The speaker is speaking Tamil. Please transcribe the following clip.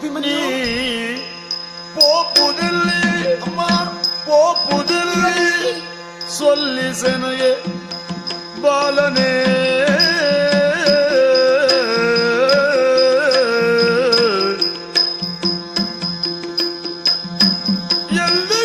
அபிமனி போப்புதில்லை அம்மா போப்புதில்லை. சொல்லி செனையே பாலனே. எல்ல